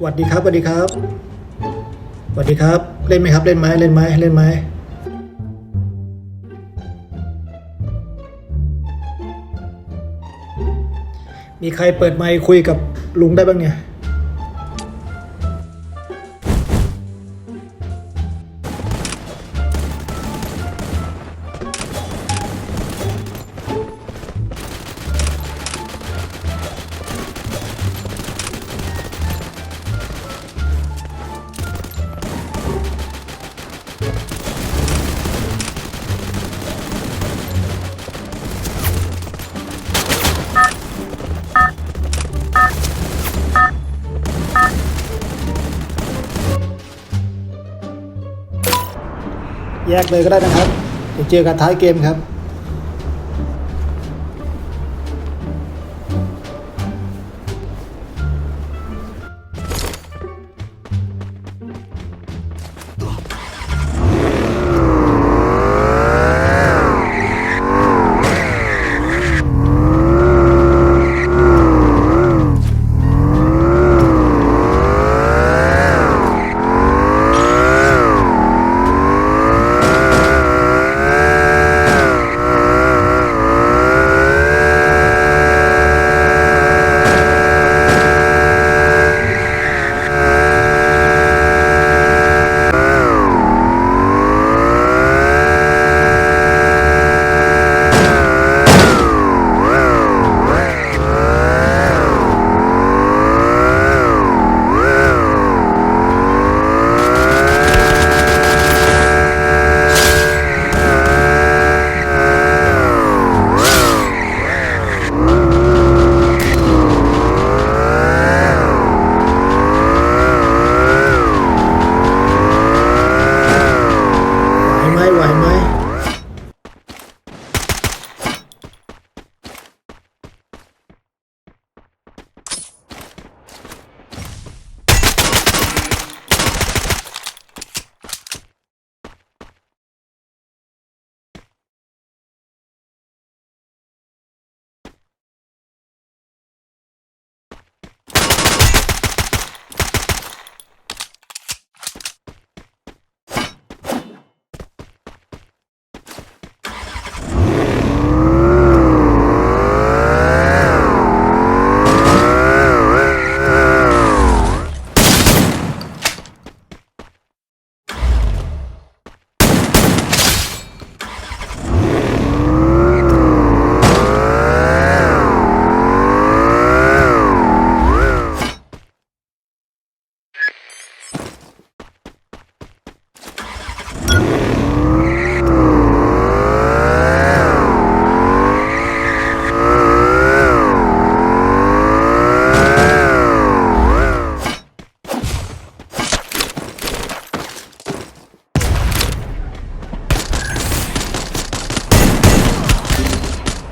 สวัสดีครับสวัสดีครับสวัสดีครับ เล่นไหมครับ เล่นไหมเล่นไหมเล่นไหมมีใครเปิดไมค์คุยกับลุงได้บ้างเนี่ย แยกเลยก็ได้นะครับเดี๋ยวเจอกันท้ายเกมครับ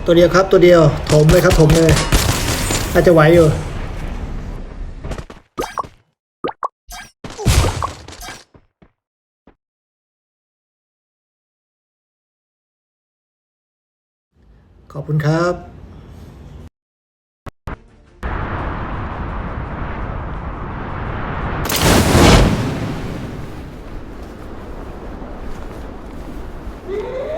ตัวเดียวครับตัวเดียวถมเลยครับถมเลยน่าจะไหวอยู่ขอบคุณครับ Yeah.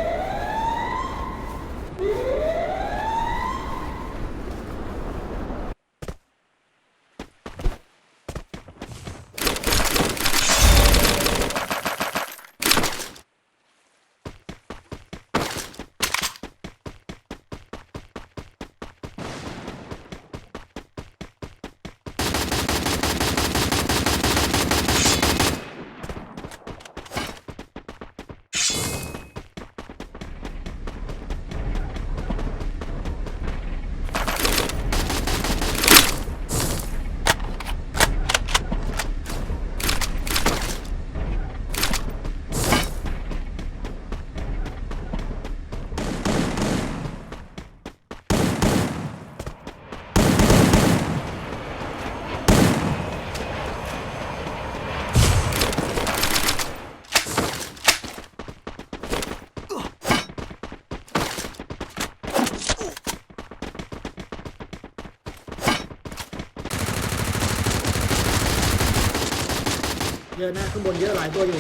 เยอะนะข้างบนเยอะหลายตัวอยู่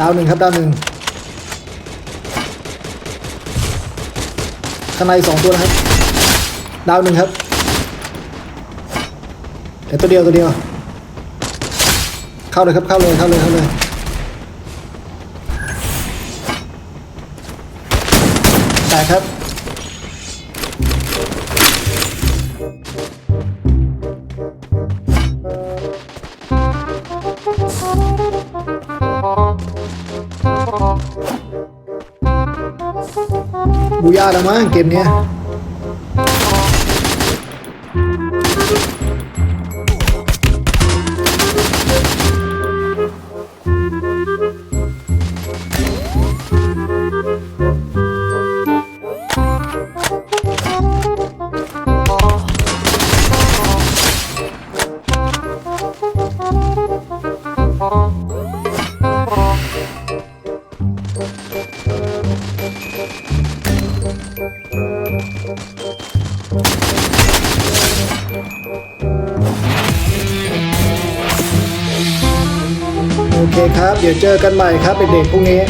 ดาวหนึ่งครับดาวหนึ่งข้างในสองตัวนะครับ ดาวหนึ่งครับเดี๋ยวตัวเดียวตัวเดียว เข้าเลยครับเข้าเลยเข้าเลยเข้าเลยแต่ครับ บูย่าแล้วมั้งเกมเนี้ย เคครับ เดี๋ยวเจอกันใหม่ครับเด็กๆพรุ่งนี้